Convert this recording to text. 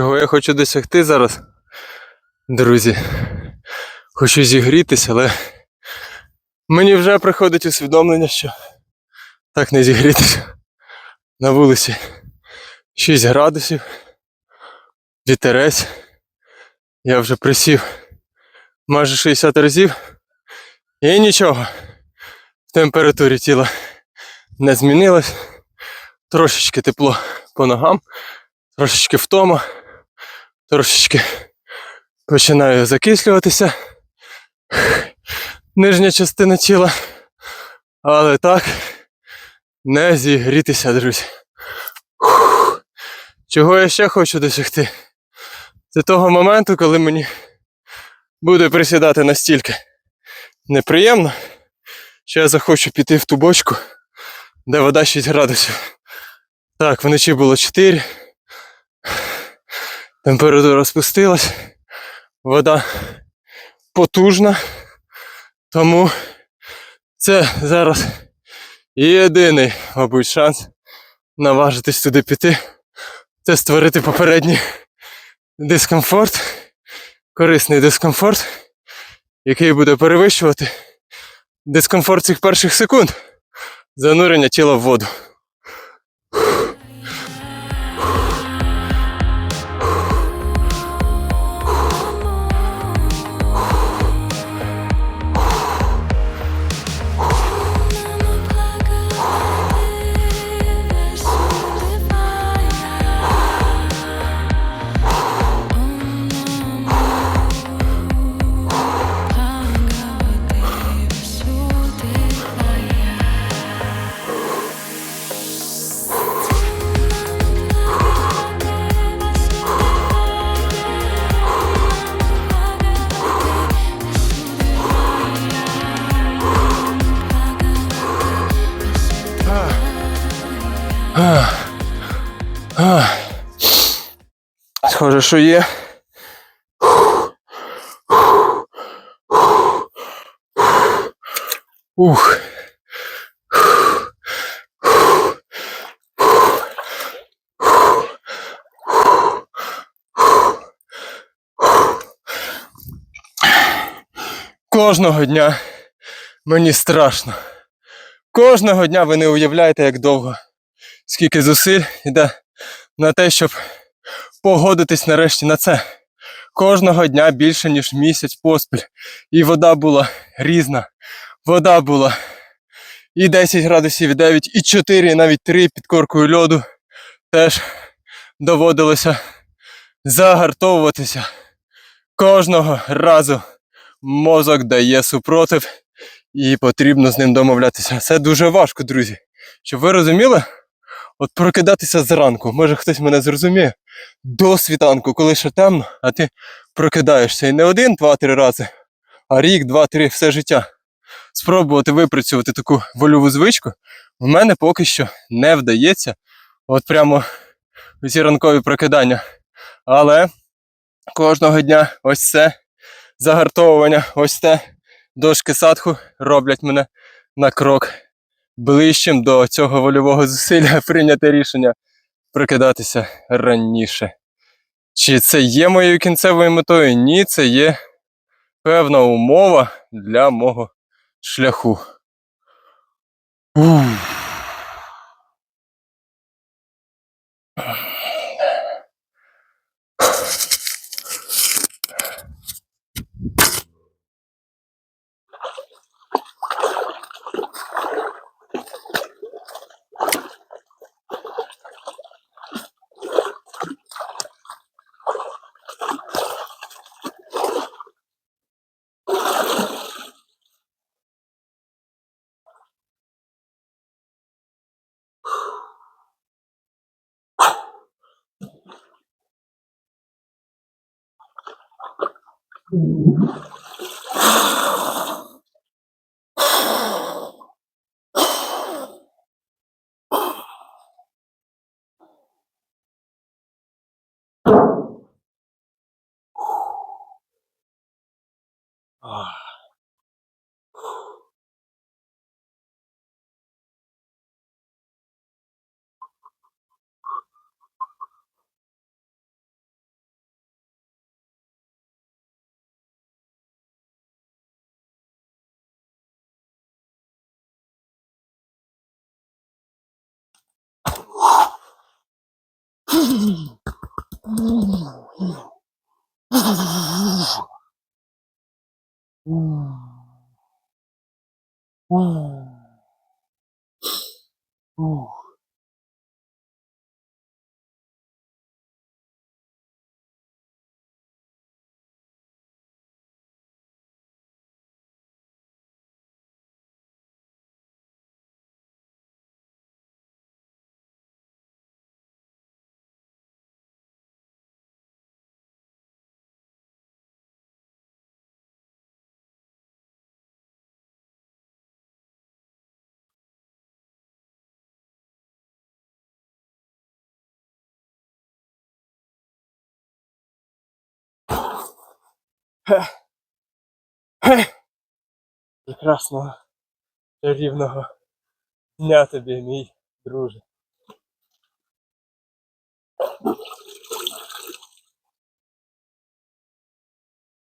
чого я хочу досягти зараз, друзі. Хочу зігрітися, але мені вже приходить усвідомлення, що так не зігрітися. На вулиці 6 градусів, вітерець. Я вже присів майже 60 разів. І нічого. В температурі тіла не змінилось. Трошечки тепло по ногам, трошечки втома, трошечки починаю закислюватися. Нижня частина тіла. Але так не зігрітися, друзі. Чого я ще хочу досягти? Це того моменту, коли мені буде присідати настільки неприємно, що я захочу піти в ту бочку, де вода 6 градусів. Так, вночі було 4. Температура спустилась. Вода потужна. Тому це зараз єдиний, мабуть, шанс наважитись туди піти. Це створити попередній дискомфорт, корисний дискомфорт, який буде перевищувати дискомфорт цих перших секунд занурення тіла в воду. Схоже, що є. Ух. Кожного дня мені страшно. Кожного дня ви не уявляєте, як довго, скільки зусиль йде на те, щоб погодитись нарешті на це. Кожного дня більше, ніж місяць поспіль. І вода була різна. Вода була і 10 градусів, і 9, і 4, і навіть 3 під коркою льоду. Теж доводилося загартовуватися. Кожного разу мозок дає супротив, і потрібно з ним домовлятися. Це дуже важко, друзі. Щоб ви розуміли, от прокидатися зранку, може хтось мене зрозуміє, до світанку, коли ще темно, а ти прокидаєшся і не один, два-три рази, а рік, два-три, все життя. Спробувати випрацювати таку вольову звичку в мене поки що не вдається. От прямо ці ранкові прокидання. Але кожного дня ось це загартовування, ось це дошки садху роблять мене на крок ближчим до цього вольового зусилля прийняти рішення прокидатися раніше. Чи це є моєю кінцевою метою? Ні, це є певна умова для мого шляху. Ух. Ah. Oh. Прекрасного чарівного дня тобі, мій друже.